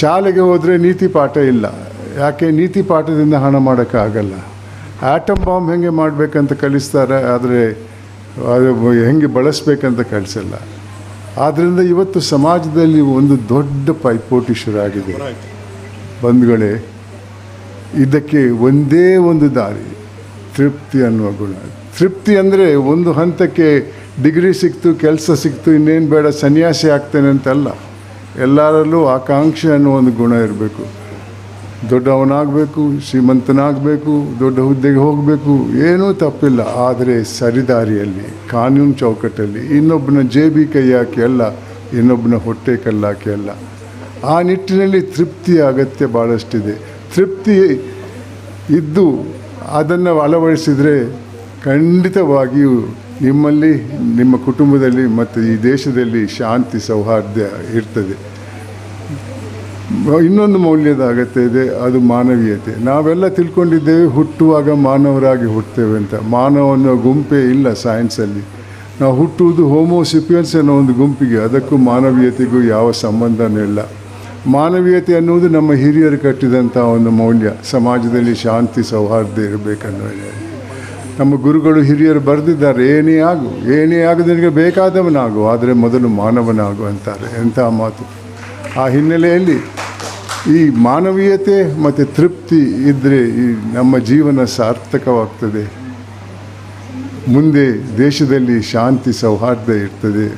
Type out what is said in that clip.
ಶಾಲೆಗೆ ಹೋದರೆ ನೀತಿ ಪಾಠ ಇಲ್ಲ. ಯಾಕೆ ನೀತಿ ಪಾಠದಿಂದ ಹಣ ಮಾಡೋಕ್ಕಾಗಲ್ಲ. ಆಟಮ್ ಬಾಂಬ್ ಹೆಂಗೆ ಮಾಡಬೇಕಂತ ಕಲಿಸ್ತಾರೆ, ಆದರೆ ಅದು ಹೆಂಗೆ ಬಳಸಬೇಕಂತ ಕಲಿಸಲ್ಲ. ಆದ್ದರಿಂದ ಇವತ್ತು ಸಮಾಜದಲ್ಲಿ ಒಂದು ದೊಡ್ಡ ಪೈಪೋಟಿ ಶುರುವಾಗಿದೆ. ಬಂಧುಗಳೇ ಇದಕ್ಕೆ ಒಂದೇ ಒಂದು ದಾರಿ, ತೃಪ್ತಿ ಅನ್ನುವ ಗುಣ. ತೃಪ್ತಿ ಅಂದರೆ ಒಂದು ಹಂತಕ್ಕೆ ಡಿಗ್ರಿ ಸಿಕ್ತು, ಕೆಲಸ ಸಿಕ್ತು, ಇನ್ನೇನು ಬೇಡ, ಸನ್ಯಾಸಿ ಆಗ್ತೇನೆ ಅಂತಲ್ಲ. ಎಲ್ಲರಲ್ಲೂ ಆಕಾಂಕ್ಷೆ ಅನ್ನೋ ಒಂದು ಗುಣ ಇರಬೇಕು. ದೊಡ್ಡವನಾಗಬೇಕು, ಶ್ರೀಮಂತನಾಗಬೇಕು, ದೊಡ್ಡ ಹುದ್ದೆಗೆ ಹೋಗಬೇಕು, ಏನೂ ತಪ್ಪಿಲ್ಲ. ಆದರೆ ಸರಿದಾರಿಯಲ್ಲಿ, ಕಾನೂನು ಚೌಕಟ್ಟಲ್ಲಿ, ಇನ್ನೊಬ್ಬನ ಜೇಬಿ ಕೈ ಹಾಕಿ ಅಲ್ಲ, ಇನ್ನೊಬ್ಬನ ಹೊಟ್ಟೆ ಕಲ್ಲಾಕಿ ಅಲ್ಲ. ಆ ನಿಟ್ಟಿನಲ್ಲಿ ತೃಪ್ತಿಯ ಅಗತ್ಯ ಭಾಳಷ್ಟಿದೆ ತೃಪ್ತಿ ಇದ್ದು ಅದನ್ನು ಅಳವಡಿಸಿದರೆ ಖಂಡಿತವಾಗಿಯೂ ನಿಮ್ಮಲ್ಲಿ, ನಿಮ್ಮ ಕುಟುಂಬದಲ್ಲಿ ಮತ್ತು ಈ ದೇಶದಲ್ಲಿ ಶಾಂತಿ, ಸೌಹಾರ್ದ ಇರ್ತದೆ. ಇನ್ನೊಂದು ಮೌಲ್ಯದ ಅಗತ್ಯ ಇದೆ, ಅದು ಮಾನವೀಯತೆ. ನಾವೆಲ್ಲ ತಿಳ್ಕೊಂಡಿದ್ದೇವೆ, ಹುಟ್ಟುವಾಗ ಮಾನವರಾಗಿ ಹುಟ್ಟುತ್ತೇವೆ ಅಂತ. ಮಾನವನ ಗುಂಪೇ ಇಲ್ಲ ಸೈನ್ಸಲ್ಲಿ ನಾವು ಹುಟ್ಟುವುದು ಹೋಮೋಸಿಪಿಯನ್ಸ್ ಅನ್ನೋ ಒಂದು ಗುಂಪಿಗೆ, ಅದಕ್ಕೂ ಮಾನವೀಯತೆಗೂ ಯಾವ ಸಂಬಂಧನೂ ಇಲ್ಲ. ಮಾನವೀಯತೆ ಅನ್ನುವುದು ನಮ್ಮ ಹಿರಿಯರು ಕಟ್ಟಿದಂಥ ಒಂದು ಮೌಲ್ಯ. ಸಮಾಜದಲ್ಲಿ ಶಾಂತಿ, ಸೌಹಾರ್ದ ಇರಬೇಕನ್ನೋ ನಮ್ಮ ಗುರುಗಳು ಹಿರಿಯರು ಬರೆದಿದ್ದಾರೆ, ಏನೇ ಆಗು ಏನೇ ಆಗು ನಿನಗೆ ಬೇಕಾದವನಾಗು, ಆದರೆ ಮೊದಲು ಮಾನವನಾಗು ಅಂತಾರೆ, ಎಂಥ ಮಾತು. ಆ ಹಿನ್ನೆಲೆಯಲ್ಲಿ ಈ ಮಾನವೀಯತೆ ಮತ್ತು ತೃಪ್ತಿ ಇದ್ದರೆ ಈ ನಮ್ಮ ಜೀವನ ಸಾರ್ಥಕವಾಗ್ತದೆ. ಮುಂದೆ ದೇಶದಲ್ಲಿ ಶಾಂತಿ ಸೌಹಾರ್ದ ಇರ್ತದೆ.